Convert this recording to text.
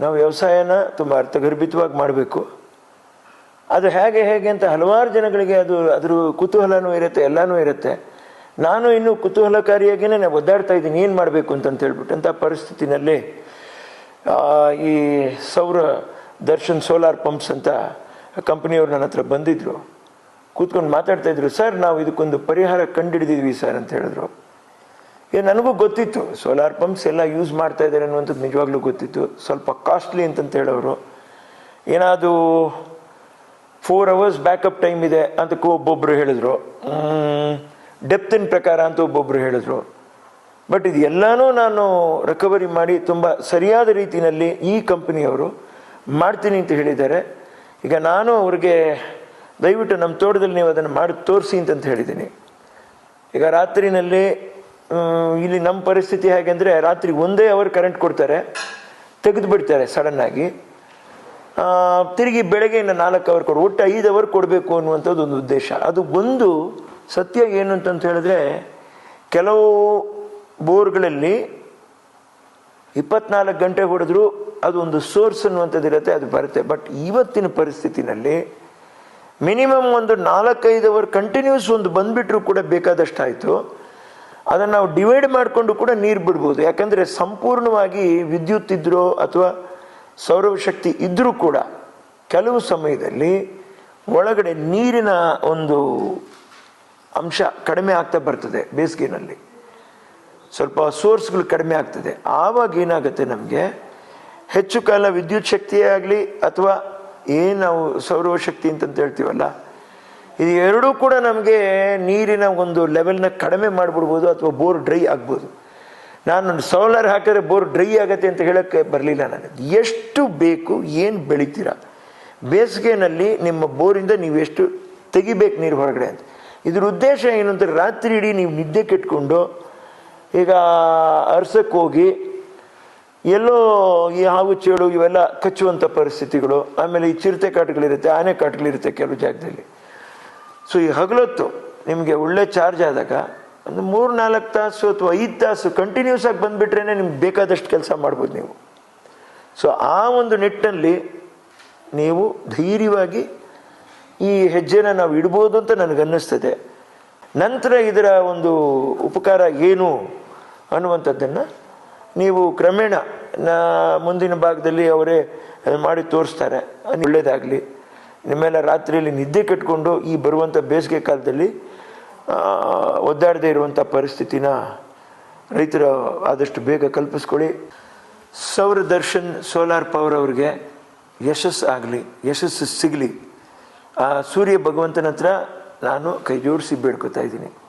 ನಾವು ವ್ಯವಸಾಯನ ತುಂಬ ಅರ್ಥಗರ್ಭಿತವಾಗಿ ಮಾಡಬೇಕು. ಅದು ಹೇಗೆ ಹೇಗೆ ಅಂತ ಹಲವಾರು ಜನಗಳಿಗೆ ಅದು ಅದ್ರ ಕುತೂಹಲನೂ ಇರುತ್ತೆ, ಎಲ್ಲನೂ ಇರುತ್ತೆ. ನಾನು ಇನ್ನೂ ಕುತೂಹಲಕಾರಿಯಾಗಿಯೇ ನಾನು ಒದ್ದಾಡ್ತಾ ಇದ್ದೀನಿ, ಏನು ಮಾಡಬೇಕು ಅಂತಂತ ಹೇಳ್ಬಿಟ್ಟು ಅಂಥ ಪರಿಸ್ಥಿತಿನಲ್ಲಿ ಈ ಸೌರ ದರ್ಶನ್ ಸೋಲಾರ್ ಪಂಪ್ಸ್ ಅಂತ ಕಂಪ್ನಿಯವರು ನನ್ನ ಹತ್ರ ಬಂದಿದ್ರು. ಕೂತ್ಕೊಂಡು ಮಾತಾಡ್ತಾ ಇದ್ರು, ಸರ್, ನಾವು ಇದಕ್ಕೊಂದು ಪರಿಹಾರ ಕಂಡುಹಿಡಿದಿದ್ವಿ ಸರ್, ಅಂತ ಹೇಳಿದ್ರು. ನನಗೂ ಗೊತ್ತಿತ್ತು. ಸೋಲಾರ್ ಪಂಪ್ಸ್ ಎಲ್ಲ ಯೂಸ್ ಮಾಡ್ತಾ ಇದ್ದಾರೆ ಅನ್ನುವಂಥದ್ದು ನಿಜವಾಗ್ಲೂ ಗೊತ್ತಿತ್ತು. ಸ್ವಲ್ಪ ಕಾಸ್ಟ್ಲಿ ಅಂತಂತ ಹೇಳೋರು. ಏನಾದರೂ ಫೋರ್ ಅವರ್ಸ್ ಬ್ಯಾಕಪ್ ಟೈಮ್ ಇದೆ ಅಂತ ಒಬ್ಬೊಬ್ಬರು ಹೇಳಿದ್ರು. ಡೆಪ್ತಿನ ಪ್ರಕಾರ ಅಂತ ಒಬ್ಬೊಬ್ಬರು ಹೇಳಿದ್ರು. ಬಟ್ ಇದು ಎಲ್ಲನೂ ನಾನು ರಿಕವರಿ ಮಾಡಿ ತುಂಬ ಸರಿಯಾದ ರೀತಿಯಲ್ಲಿ ಈ ಕಂಪನಿಯವರು ಮಾಡ್ತೀನಿ ಅಂತ ಹೇಳಿದ್ದಾರೆ. ಈಗ ನಾನು ಅವ್ರಿಗೆ ದಯವಿಟ್ಟು ನಮ್ಮ ತೋಟದಲ್ಲಿ ನೀವು ಅದನ್ನು ಮಾಡಿ ತೋರಿಸಿ ಅಂತಂತ ಹೇಳಿದ್ದೀನಿ. ಈಗ ರಾತ್ರಿನಲ್ಲಿ ಇಲ್ಲಿ ನಮ್ಮ ಪರಿಸ್ಥಿತಿ ಹೇಗೆಂದರೆ ರಾತ್ರಿ ಒಂದೇ ಅವರ್ ಕರೆಂಟ್ ಕೊಡ್ತಾರೆ ತೆಗೆದು ಬಿಡ್ತಾರೆ ಸಡನ್ನಾಗಿ ತಿರುಗಿ ಬೆಳಗ್ಗೆ ಇನ್ನು ನಾಲ್ಕು ಅವರ್ ಕೊಡು, ಒಟ್ಟು ಐದು ಅವರ್ ಕೊಡಬೇಕು ಅನ್ನುವಂಥದ್ದು ಒಂದು ಉದ್ದೇಶ. ಅದು ಒಂದು ಸತ್ಯ ಏನು ಅಂತಂತ ಹೇಳಿದ್ರೆ, ಕೆಲವು ಬೋರ್ಗಳಲ್ಲಿ ಇಪ್ಪತ್ನಾಲ್ಕು ಗಂಟೆ ಹೊಡೆದ್ರು ಅದು ಒಂದು ಸೋರ್ಸ್ ಅನ್ನುವಂಥದ್ದು ಇರುತ್ತೆ, ಅದು ಬರುತ್ತೆ. ಬಟ್ ಇವತ್ತಿನ ಪರಿಸ್ಥಿತಿನಲ್ಲಿ ಮಿನಿಮಮ್ ಒಂದು ನಾಲ್ಕೈದು ಅವರ್ ಕಂಟಿನ್ಯೂಸ್ ಒಂದು ಬಂದ್ಬಿಟ್ರು ಕೂಡ ಬೇಕಾದಷ್ಟಾಯಿತು. ಅದನ್ನು ನಾವು ಡಿವೈಡ್ ಮಾಡಿಕೊಂಡು ಕೂಡ ನೀರು ಬಿಡ್ಬೋದು. ಯಾಕಂದರೆ ಸಂಪೂರ್ಣವಾಗಿ ವಿದ್ಯುತ್ ಇದ್ದರೂ ಅಥವಾ ಸೌರಶಕ್ತಿ ಇದ್ದರೂ ಕೂಡ ಕೆಲವು ಸಮಯದಲ್ಲಿ ಒಳಗಡೆ ನೀರಿನ ಒಂದು ಅಂಶ ಕಡಿಮೆ ಆಗ್ತಾ ಬರ್ತದೆ ಬೇಸಿಗೆನಲ್ಲಿ. ಸ್ವಲ್ಪ ಸೋರ್ಸ್ಗಳು ಕಡಿಮೆ ಆಗ್ತದೆ. ಆವಾಗ ಏನಾಗುತ್ತೆ ನಮಗೆ? ಹೆಚ್ಚು ಕಾಲ ವಿದ್ಯುತ್ ಶಕ್ತಿಯೇ ಆಗಲಿ ಅಥವಾ ಏನು ನಾವು ಸೌರಶಕ್ತಿ ಅಂತಂತ ಹೇಳ್ತೀವಲ್ಲ? ಇದು ಎರಡೂ ಕೂಡ ನಮಗೆ ನೀರಿನ ಒಂದು ಲೆವೆಲ್ನ ಕಡಿಮೆ ಮಾಡಿಬಿಡ್ಬೋದು ಅಥವಾ ಬೋರ್ ಡ್ರೈ ಆಗ್ಬೋದು. ನಾನು ಸೋಲಾರ್ ಹಾಕಿದ್ರೆ ಬೋರ್ ಡ್ರೈ ಆಗತ್ತೆ ಅಂತ ಹೇಳೋಕ್ಕೆ ಬರಲಿಲ್ಲ ನನಗೆ ಎಷ್ಟು ಬೇಕು, ಏನು ಬೆಳಿತೀರಾ? ಬೇಸಿಗೆನಲ್ಲಿ ನಿಮ್ಮ ಬೋರಿಂದ ನೀವು ಎಷ್ಟು ತೆಗಿಬೇಕು ನೀರು ಹೊರಗಡೆ ಅಂತ. ಇದ್ರ ಉದ್ದೇಶ ಏನು ಅಂತ ರಾತ್ರಿ ಇಡೀ ನೀವು ನಿದ್ದೆ ಕೆಟ್ಕೊಂಡು ಈಗ ಅರ್ಸಕ್ಕೆ ಹೋಗಿ ಎಲ್ಲೋ ಈ ಹಾವು ಚೇಳು ಇವೆಲ್ಲ ಕಚ್ಚುವಂಥ ಪರಿಸ್ಥಿತಿಗಳು, ಆಮೇಲೆ ಈ ಚಿರತೆ ಕಾಟುಗಳಿರುತ್ತೆ ಆನೆ ಕಾಟುಗಳಿರುತ್ತೆ ಕೆಲವು ಜಾಗದಲ್ಲಿ. ಸೊ ಈ ಹಗಲೊತ್ತು ನಿಮಗೆ ಒಳ್ಳೆ ಚಾರ್ಜ್ ಆದಾಗ, ಒಂದು ಮೂರು ನಾಲ್ಕು ತಾಸು ಅಥವಾ ಐದು ತಾಸು ಕಂಟಿನ್ಯೂಸ್ ಆಗಿ ಬಂದುಬಿಟ್ರೇ ನಿಮ್ಗೆ ಬೇಕಾದಷ್ಟು ಕೆಲಸ ಮಾಡ್ಬೋದು ನೀವು. ಸೊ ಆ ಒಂದು ನಿಟ್ಟಿನಲ್ಲಿ ನೀವು ಧೈರ್ಯವಾಗಿ ಈ ಹೆಜ್ಜೆನ ನಾವು ಇಡ್ಬೋದು ಅಂತ ನನಗನ್ನಿಸ್ತದೆ. ನಂತರ ಇದರ ಒಂದು ಉಪಕಾರ ಏನು ಅನ್ನುವಂಥದ್ದನ್ನು ನೀವು ಕ್ರಮೇಣ ಮುಂದಿನ ಭಾಗದಲ್ಲಿ ಅವರೇ ಮಾಡಿ ತೋರಿಸ್ತಾರೆ. ಒಳ್ಳೆಯದಾಗಲಿ ನಿಮ್ಮೆಲ್ಲ ರಾತ್ರಿಯಲ್ಲಿ ನಿದ್ದೆ ಕಟ್ಕೊಂಡು ಈ ಬರುವಂಥ ಬೇಸಿಗೆ ಕಾಲದಲ್ಲಿ ಒದ್ದಾಡದೇ ಇರುವಂಥ ಪರಿಸ್ಥಿತಿನ ರೈತರು ಆದಷ್ಟು ಬೇಗ ಕಲ್ಪಿಸ್ಕೊಳ್ಳಿ. ಸೌರ ದರ್ಶನ್ ಸೋಲಾರ್ ಪವರ್ ಅವ್ರಿಗೆ ಯಶಸ್ಸು ಆಗಲಿ, ಯಶಸ್ಸು ಸಿಗಲಿ. ಆ, ಸೂರ್ಯ ಭಗವಂತನ ಹತ್ರ ನಾನು ಕೈ ಜೋಡಿಸಿ ಬೇಡ್ಕೊತಾ ಇದ್ದೀನಿ.